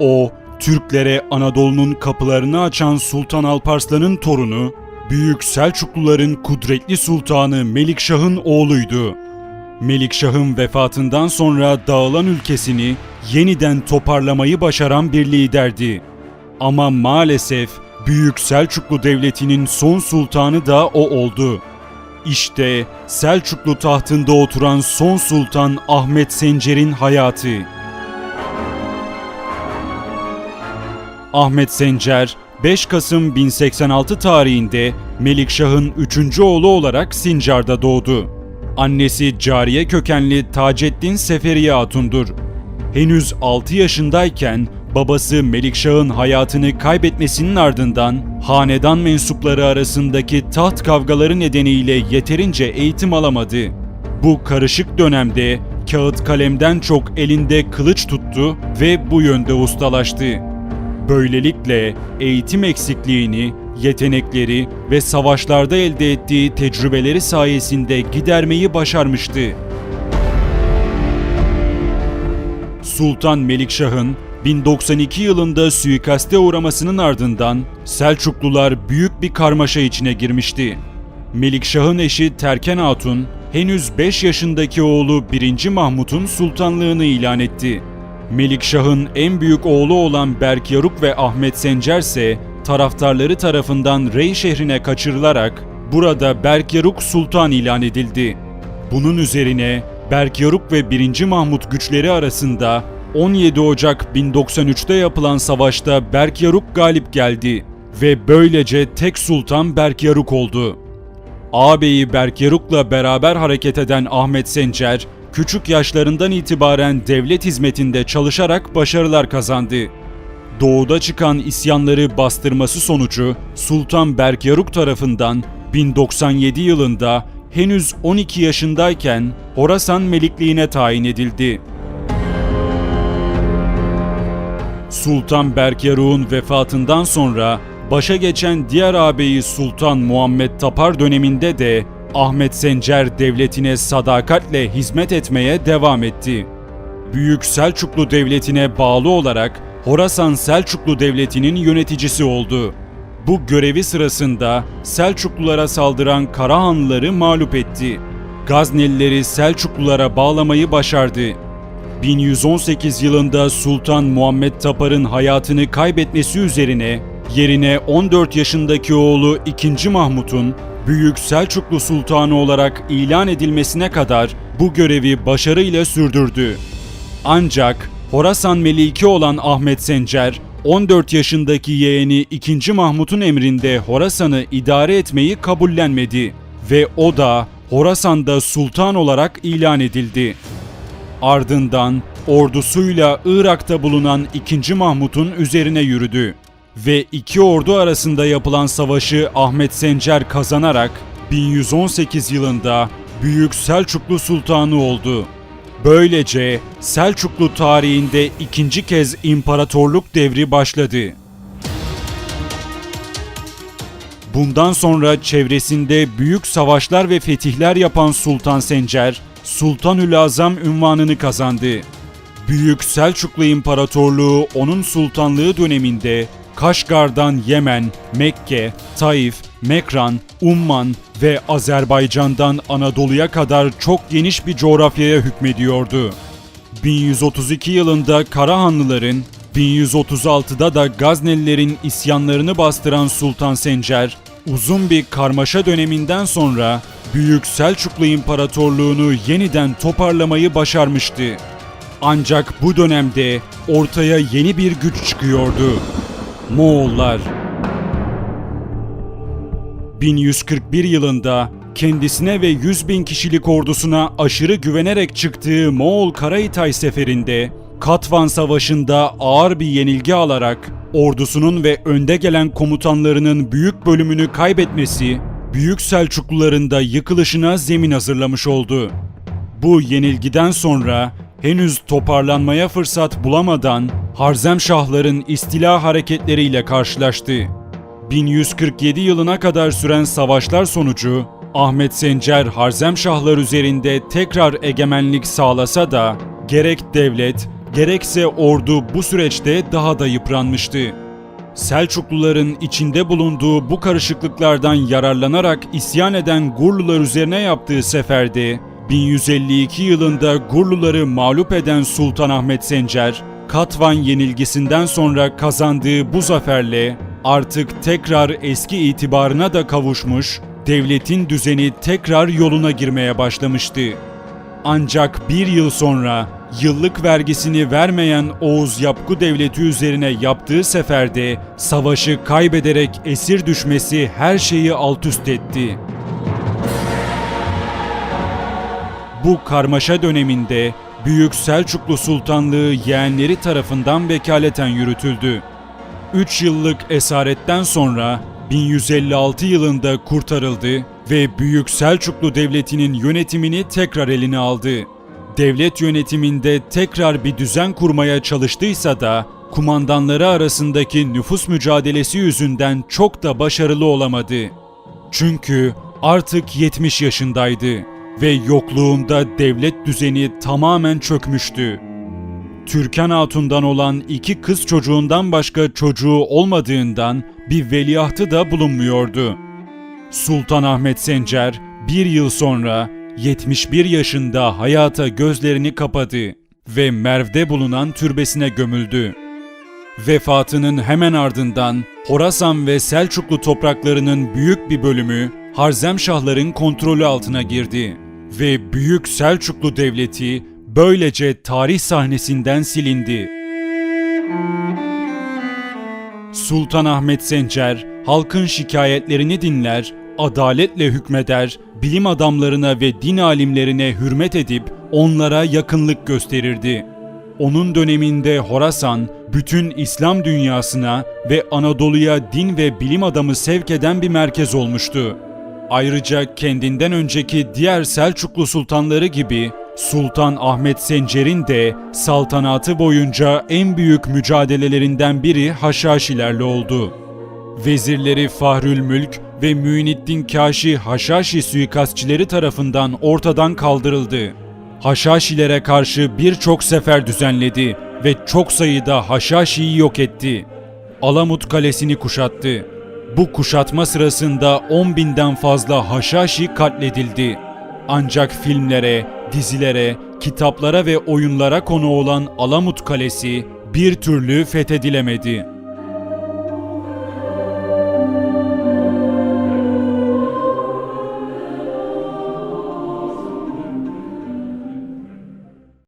O, Türklere Anadolu'nun kapılarını açan Sultan Alparslan'ın torunu, Büyük Selçukluların kudretli sultanı Melikşah'ın oğluydu. Melikşah'ın vefatından sonra dağılan ülkesini yeniden toparlamayı başaran bir liderdi. Ama maalesef Büyük Selçuklu Devleti'nin son sultanı da o oldu. İşte Selçuklu tahtında oturan son sultan Ahmet Sencer'in hayatı. Ahmet Sencer 5 Kasım 1086 tarihinde Melikşah'ın 3. oğlu olarak Sincar'da doğdu. Annesi cariye kökenli Taceddin Seferiye Hatun'dur. Henüz 6 yaşındayken babası Melikşah'ın hayatını kaybetmesinin ardından hanedan mensupları arasındaki taht kavgaları nedeniyle yeterince eğitim alamadı. Bu karışık dönemde kağıt kalemden çok elinde kılıç tuttu ve bu yönde ustalaştı. Böylelikle eğitim eksikliğini, yetenekleri ve savaşlarda elde ettiği tecrübeleri sayesinde gidermeyi başarmıştı. Sultan Melikşah'ın 1092 yılında suikaste uğramasının ardından Selçuklular büyük bir karmaşa içine girmişti. Melikşah'ın eşi Terken Hatun henüz 5 yaşındaki oğlu 1. Mahmut'un sultanlığını ilan etti. Melikşah'ın en büyük oğlu olan Berkyaruk ve Ahmet Sencer ise taraftarları tarafından Rey şehrine kaçırılarak burada Berkyaruk sultan ilan edildi. Bunun üzerine Berkyaruk ve 1. Mahmut güçleri arasında 17 Ocak 1093'te yapılan savaşta Berkyaruk galip geldi ve böylece tek sultan Berkyaruk oldu. Ağabeyi Berkyaruk'la beraber hareket eden Ahmet Sencer, küçük yaşlarından itibaren devlet hizmetinde çalışarak başarılar kazandı. Doğuda çıkan isyanları bastırması sonucu Sultan Berkyaruk tarafından 1097 yılında henüz 12 yaşındayken Horasan Melikliğine tayin edildi. Sultan Berkyaruk'un vefatından sonra başa geçen diğer ağabeyi Sultan Muhammed Tapar döneminde de Ahmet Sencer devletine sadakatle hizmet etmeye devam etti. Büyük Selçuklu Devleti'ne bağlı olarak Horasan Selçuklu Devleti'nin yöneticisi oldu. Bu görevi sırasında Selçuklulara saldıran Karahanlıları mağlup etti. Gaznelileri Selçuklulara bağlamayı başardı. 1118 yılında Sultan Muhammed Tapar'ın hayatını kaybetmesi üzerine yerine 14 yaşındaki oğlu 2. Mahmut'un Büyük Selçuklu Sultanı olarak ilan edilmesine kadar bu görevi başarıyla sürdürdü. Ancak Horasan Meliki olan Ahmet Sencer 14 yaşındaki yeğeni 2. Mahmut'un emrinde Horasan'ı idare etmeyi kabullenmedi ve o da Horasan'da sultan olarak ilan edildi. Ardından ordusuyla Irak'ta bulunan 2. Mahmut'un üzerine yürüdü ve iki ordu arasında yapılan savaşı Ahmet Sencer kazanarak 1118 yılında Büyük Selçuklu Sultanı oldu. Böylece Selçuklu tarihinde ikinci kez imparatorluk devri başladı. Bundan sonra çevresinde büyük savaşlar ve fetihler yapan Sultan Sencer, Sultanül Azam ünvanını kazandı. Büyük Selçuklu İmparatorluğu onun sultanlığı döneminde Kaşgar'dan Yemen, Mekke, Taif, Mekran, Umman ve Azerbaycan'dan Anadolu'ya kadar çok geniş bir coğrafyaya hükmediyordu. 1132 yılında Karahanlıların, 1136'da da Gaznelilerin isyanlarını bastıran Sultan Sencer, uzun bir karmaşa döneminden sonra Büyük Selçuklu İmparatorluğunu yeniden toparlamayı başarmıştı. Ancak bu dönemde ortaya yeni bir güç çıkıyordu. Moğollar 1141 yılında kendisine ve 100 bin kişilik ordusuna aşırı güvenerek çıktığı Moğol Karahitay seferinde Katvan Savaşı'nda ağır bir yenilgi alarak ordusunun ve önde gelen komutanlarının büyük bölümünü kaybetmesi Büyük Selçukluların da yıkılışına zemin hazırlamış oldu. Bu yenilgiden sonra henüz toparlanmaya fırsat bulamadan Harzemşahların istila hareketleriyle karşılaştı. 1147 yılına kadar süren savaşlar sonucu Ahmet Sencer Harzemşahlar üzerinde tekrar egemenlik sağlasa da gerek devlet gerekse ordu bu süreçte daha da yıpranmıştı. Selçukluların içinde bulunduğu bu karışıklıklardan yararlanarak isyan eden Gurlular üzerine yaptığı seferde 1152 yılında Gurluları mağlup eden Sultan Ahmet Sencer, Katvan yenilgisinden sonra kazandığı bu zaferle artık tekrar eski itibarına da kavuşmuş, devletin düzeni tekrar yoluna girmeye başlamıştı. Ancak bir yıl sonra yıllık vergisini vermeyen Oğuz Yapgu Devleti üzerine yaptığı seferde savaşı kaybederek esir düşmesi her şeyi alt üst etti. Bu karmaşa döneminde Büyük Selçuklu Sultanlığı yeğenleri tarafından vekaleten yürütüldü. 3 yıllık esaretten sonra 1156 yılında kurtarıldı ve Büyük Selçuklu Devleti'nin yönetimini tekrar eline aldı. Devlet yönetiminde tekrar bir düzen kurmaya çalıştıysa da kumandanları arasındaki nüfus mücadelesi yüzünden çok da başarılı olamadı. Çünkü artık 70 yaşındaydı ve yokluğunda devlet düzeni tamamen çökmüştü. Türkan Hatun'dan olan iki kız çocuğundan başka çocuğu olmadığından bir veliahtı da bulunmuyordu. Sultan Ahmet Sencer bir yıl sonra 71 yaşında hayata gözlerini kapadı ve Merv'de bulunan türbesine gömüldü. Vefatının hemen ardından Horasan ve Selçuklu topraklarının büyük bir bölümü Harzemşahların kontrolü altına girdi ve Büyük Selçuklu Devleti böylece tarih sahnesinden silindi. Sultan Ahmet Sencer halkın şikayetlerini dinler, adaletle hükmeder, bilim adamlarına ve din alimlerine hürmet edip onlara yakınlık gösterirdi. Onun döneminde Horasan, bütün İslam dünyasına ve Anadolu'ya din ve bilim adamı sevk eden bir merkez olmuştu. Ayrıca kendinden önceki diğer Selçuklu sultanları gibi Sultan Ahmet Sencer'in de saltanatı boyunca en büyük mücadelelerinden biri Haşhaşilerle oldu. Vezirleri Fahrül Mülk ve Müiniddin Kaşi Haşhaşi suikastçileri tarafından ortadan kaldırıldı. Haşhaşilere karşı birçok sefer düzenledi ve çok sayıda Haşhaşi'yi yok etti. Alamut Kalesi'ni kuşattı. Bu kuşatma sırasında 10 binden fazla Haşhaşi katledildi. Ancak filmlere, dizilere, kitaplara ve oyunlara konu olan Alamut Kalesi bir türlü fethedilemedi.